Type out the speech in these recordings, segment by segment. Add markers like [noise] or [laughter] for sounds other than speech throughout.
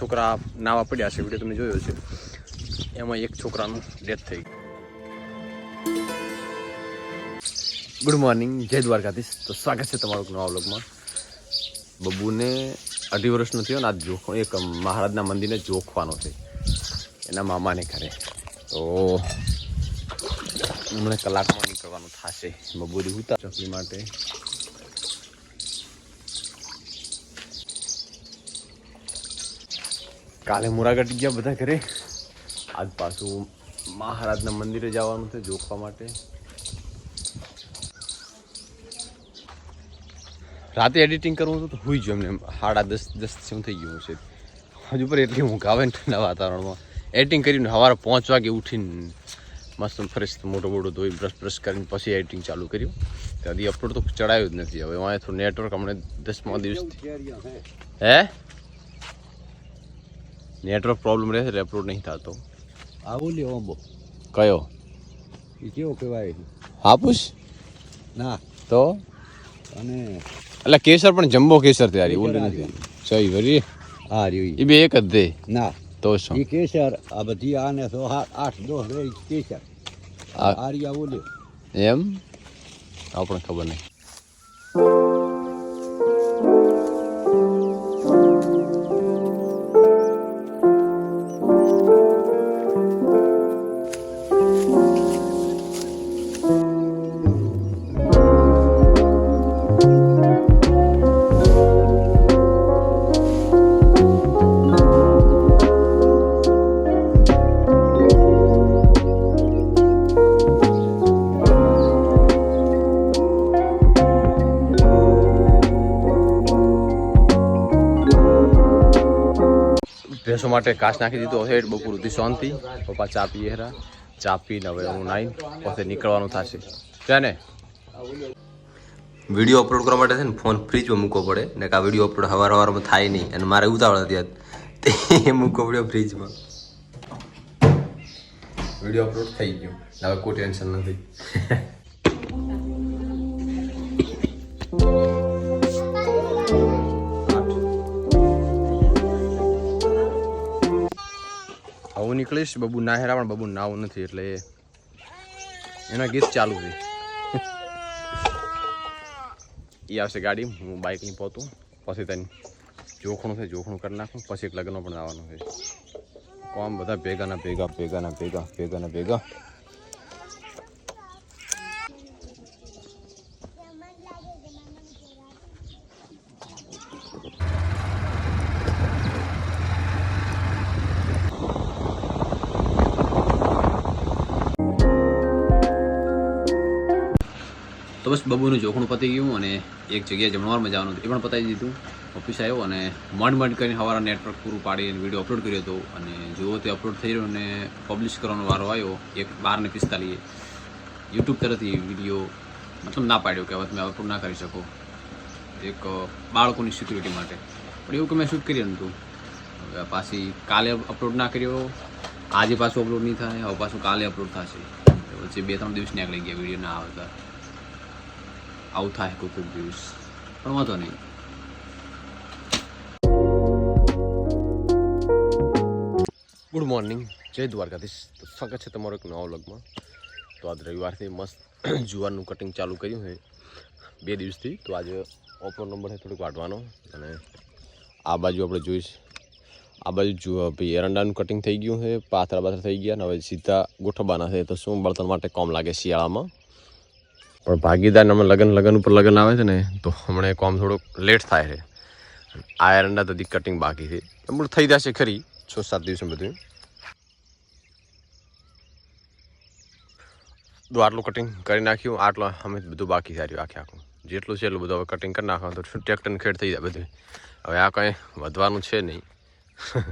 છોકરા નાવા પડ્યા છે વીડિયો તમે જોયો છે. એમાં એક છોકરાનું ડેથ થઈ ગુડ મોર્નિંગ જય દ્વારકાધીશ. તો સ્વાગત છે તમારું નવા વ્લોગમાં. બબુને અઢી વર્ષનો થયો ને આજ જોખો, એક મહારાજના મંદિરને જોખવાનો છે. એના મામાને ઘરે. તો હમણાં કલાકમાં નીકળવાનું થશે. બબુરી ઉતાર ચોકડી માટે કાલે મુરાગઢ ગયા બધા ઘરે. આજ પાછું મહારાજના મંદિરે જવાનું છે જોખવા માટે. રાતે એડિટિંગ કરવું હતું તો હોઈ ગયું એમને. સાડા દસ દસ જેવું થઈ ગયું છે હજુ પર એટલી ઊંઘ આવે ને ઠંડા વાતાવરણમાં. એડિટિંગ કરીને સવારે પાંચ વાગે ઉઠીને મસ્ત ફ્રેશ મોટો મોટો ધોઈ બ્રશ બ્રશ કરીને પછી એડિટિંગ ચાલુ કર્યું. તો હજી અપલોડ તો ચડાયું જ નથી. હવે અહીંયા થોડું નેટવર્ક હમણાં દસમા દિવસથી. હે? નેટવર્ક પ્રોબ્લેમ રહે છે અપલોડ નહીં થતો. આવું લ્યો આંબો કયો? એ કેવો કહેવાય? હાપુસ? ના. તો? અને એટલે કેસર પણ જમ્બો કેસર તૈયારી ઓલી નથી. સહી વરી? આ રહ્યું એ બે એક જ દે? ના. તો શું? એ કેસર આ બધી આને તો હા આઠ દોઢ કેસર. આ- આ રહ્યા ઓલે એમ? આપણને ખબર નહીં. ભેંસો માટે કાશ નાખી દીધો. છે બપોર સુધી શાંતિ. પપ્પા ચા પીએ હરા. ચા પીને હવે હું નાઈ, પોતે નીકળવાનું થશે. છે ને. વીડિયો અપલોડ કરવા માટે છે ને ફોન ફ્રીજમાં મૂકવો પડે. ને કે આ વીડિયો અપલોડ હવાર હવારમાં થાય નહીં. અને મારે ઉતાવળ હતી તે [laughs] મૂકવો પડ્યો ફ્રીજમાં વીડિયો અપલોડ થઈ ગયો. હવે કોઈ ટેન્શન નથી. [laughs] નીકળીશ, બબુ ના હેરા પણ બબુ નાવું નથી, એટલે એના ગીત ચાલુ છે. એ આવશે ગાડી, હું બાઇક નહીં પહોંચું, પછી તને જોખણું છે જોખણું કરી નાખું, પછી એક લગ્ન પણ આવવાનું છે. કોમ બધા ભેગાના ભેગા ભેગાના ભેગા ભેગાના ભેગા. તો બસ બબુનું જોખણું પતી ગયું અને એક જગ્યાએ જમણવારમાં જવાનું હતું. એ પણ પતાવી દીધું. ઓફિસ આવ્યો અને માંડ માંડ કરીને સવારે નેટવર્ક પૂરું પાડી અને વીડિયો અપલોડ કર્યો હતો. અને જુઓ તે અપલોડ થઈ રહ્યો અને પબ્લિશ કરવાનો વારો આવ્યો એક બારને પિસ્તાલીએ. યુટ્યુબ તરફથી વીડિયો મતલબ ના પાડ્યો કે હવે તમે અપલોડ ના કરી શકો. એક બાળકોની સિક્યુરિટી માટે. પણ એવું કે મેં શૂટ કર્યું નહોતું. હવે પાછી કાલે અપલોડ ના કર્યો. આજે પાછું અપલોડ નહીં થાય. હવે પાછું કાલે અપલોડ થશે. વચ્ચે બે ત્રણ દિવસ નીકળી ગયા વીડિયો ના આવતા. આવું થાય કોઈ દિવસ. પણ વાંધો નહીં. ગુડ મોર્નિંગ જય દ્વારકાધીશ. તો સ્વાગત છે તમારો એક નવા વ્લોગમાં. તો આજ રવિવારથી મસ્ત [clears throat] જુવારનું કટિંગ ચાલુ કર્યું છે. બે દિવસથી. તો આજે ઓપરો નંબર છે થોડુંક વાટવાનો અને આ બાજુ આપણે જોઈશ. આ બાજુ જુઓ ભાઈ એરંડાનું કટિંગ થઈ ગયું છે. પાથરા પાથરા થઈ ગયા. અને હવે સીધા ગોઠવવાના છે. તો શું બળતણ માટે કોમ લાગે શિયાળામાં? પણ ભાગીદાર અમે લગન લગન ઉપર લગ્ન આવે છે ને, તો હમણાં કોમ થોડુંક લેટ થાય છે. આ એરંડા તો કટિંગ બાકી છે. એમ થઈ જશે ખરી, છ સાત દિવસે બધું. આટલું કટિંગ કરી નાખ્યું, આટલું અમે બધું બાકી સાર્યું આખે આખું. જેટલું છે એટલું બધું હવે કટિંગ કરી નાખવાનું, તો ટ્રેક્ટરને ખેડ થઈ જાય બધું. હવે આ કંઈ વધવાનું છે નહીં. [laughs]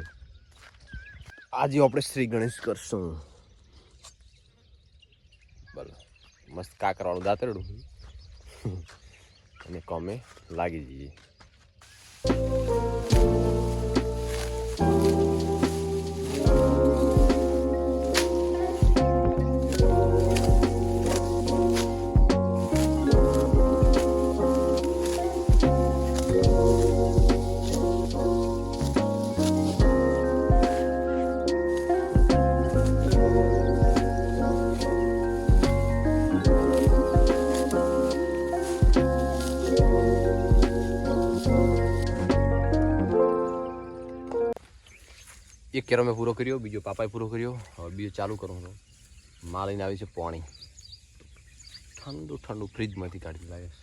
આજે આપણે શ્રી ગણેશ કરશું. મસ્ત કાકરવાળું દાંતરડું. [laughs] અને કોમે લાગી જઈએ. એક કેરો મેં પૂરો કર્યો બીજો પાપાએ પૂરો કર્યો હવે બીજો ચાલુ કરું છું. માં લઈને આવી છે પાણી. ઠંડુ ઠંડુ ફ્રીજમાંથી કાઢી લાગે છે.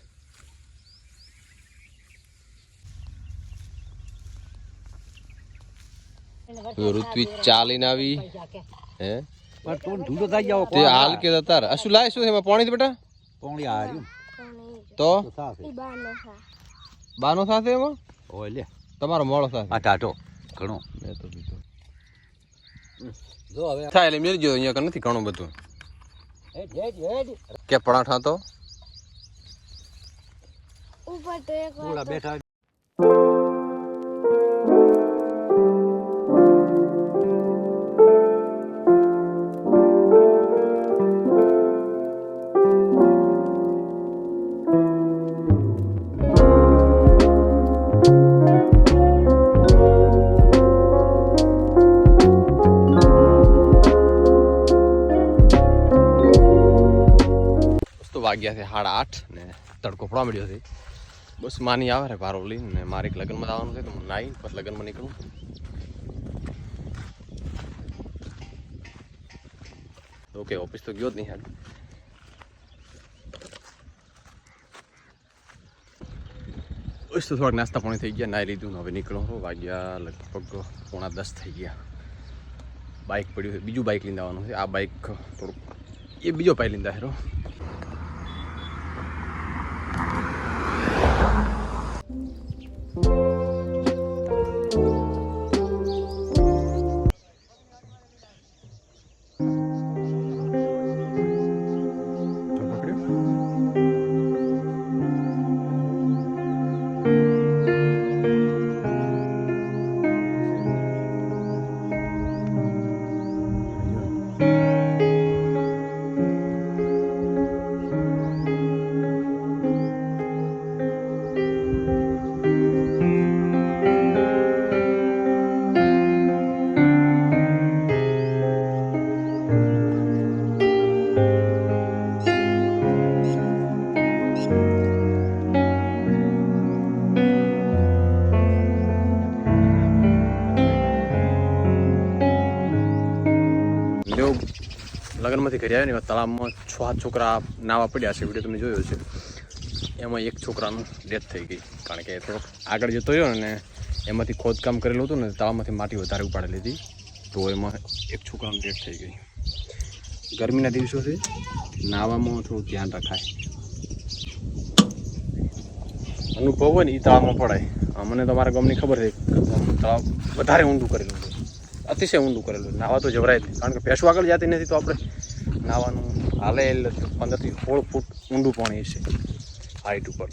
ઋત્વી ચાલીને આવી. હે? પણ તું ઢૂંઢો થઈ જાવ તે હાલ કે તાર. આ શું લાય શું એમાં? પાણી બેટા? પોણી તો? તો બાનો સાથે એમાં? ઓય લે. તમારો મોળો સાથે આ ટાટો ઘણો. મેં તો જો હવે થાય એટલે મેળજો અહીંયા કણ નથી ઘણું બધું. હેડ હેડ હેડ. કે પરાઠા તો? ઉપર તો એક બેઠા વાગ્યા છે સાડા આઠ. ને? તડકો પડવા મળ્યો છે. બસ માની આવે રે ભારો લઈને ને મારે એક લગ્નમાં આવવાનું છે તો હું નાઈ પછી લગ્નમાં નીકળું. ઓકે ઓફિસ તો ગયો જ નહીં હાલ. બસ તો થોડાક નાસ્તા પાણી થઈ ગયા નાઈ લીધું હવે નીકળો છું વાગ્યા લગભગ પોણા દસ થઈ ગયા. બાઇક પડ્યું છે બીજું બાઇક લઈને આવવાનું છે. આ બાઇક થોડુંક એ બીજો પાઈ લીધા હેરો લગ્નમાંથી ઘરે આવ્યો ને તળાવમાં છ છોકરા નાવા પડ્યા છે વીડિયો તમે જોયો છે. એમાં એક છોકરાનું ડેથ થઈ ગઈ. કારણ કે થોડોક આગળ જતો રહ્યો ને એમાંથી ખોદકામ કરેલું હતું ને તળાવમાંથી માટી વધારે ઉપાડી લીધી, તો એમાં એક છોકરાનું ડેથ થઈ ગઈ ગરમીના દિવસો છે નાવામાં થોડું ધ્યાન રખાય. અનુભવ હોય ને એ તળાવમાં પડાય. મને તો મારા ગામની ખબર છે તળાવ વધારે ઊંડું કરેલું હતું અતિશય ઊંડું કરેલું. નાવા તો જવરાય કારણ કે પેશું આગળ જતી નથી તો આપણે નાવાનું હાલે પંદરથી સોળ ફૂટ ઊંડું પાણી છે હાઈટ ઉપર.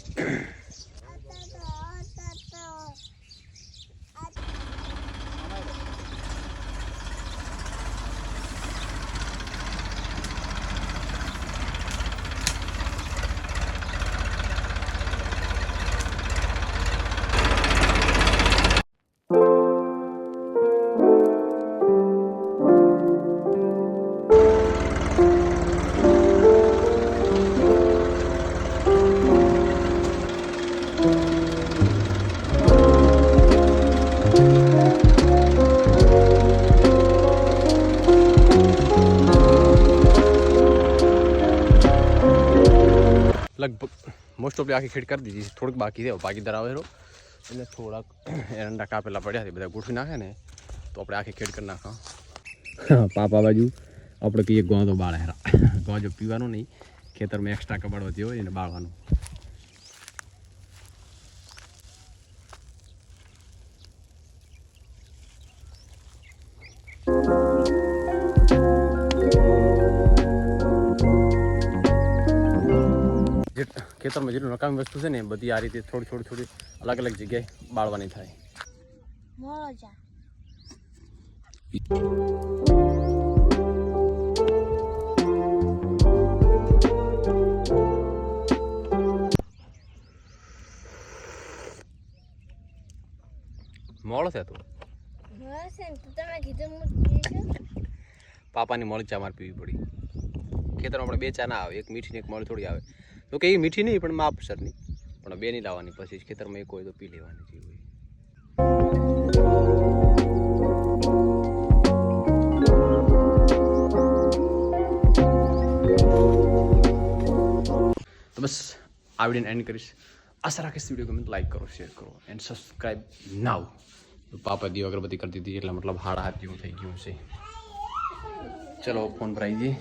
લગભગ મોસ્ટ ઓફલી આખી ખેડ કરી દીધી થોડીક બાકી છે બાકીદાર આવે રહ્યો એટલે થોડાક એરંડા કાપેલા પડ્યા છે. બધા ગોઠવી નાખે ને તો આપણે આખી ખેડ કરી નાખા. પાપા બાજુ આપણે કહીએ ગોંધો બાળ હેરા ગોં જો પીવાનું નહીં. ખેતરમાં એક્સ્ટ્રા કબાડ હોય એને બાળવાનું. ખેતરમાં જેટલું નકામી વસ્તુ છે ને બધી આ રીતે થોડી થોડી થોડી અલગ અલગ જગ્યાએ બાળવાની થાય. મોળો મોડો છે તું પાપાની મળી ચા મારે પીવી પડી. ખેતરમાં આપણે બે ચા ના આવે એક મીઠી ને એક મોળી થોડી આવે. તો કે એ મીઠી નહીં, પણ માપસરની પણ બે નહીં લાવવાની પછી ખેતરમાં એક હોય તો પી લેવાની જેવી હોય તો બસ, આ વિડીયોને એન્ડ કરીશ. આશા રાખીશ વીડિયો ગમે લાઈક કરો શેર કરો એન્ડ સબસ્ક્રાઈબ નાવ પાપા દીવ અગરબત્તી કરી દીધી એટલે મતલબ હાડા હાથ જેવું થઈ ગયું છે ચલો ફોન પર જઈએ.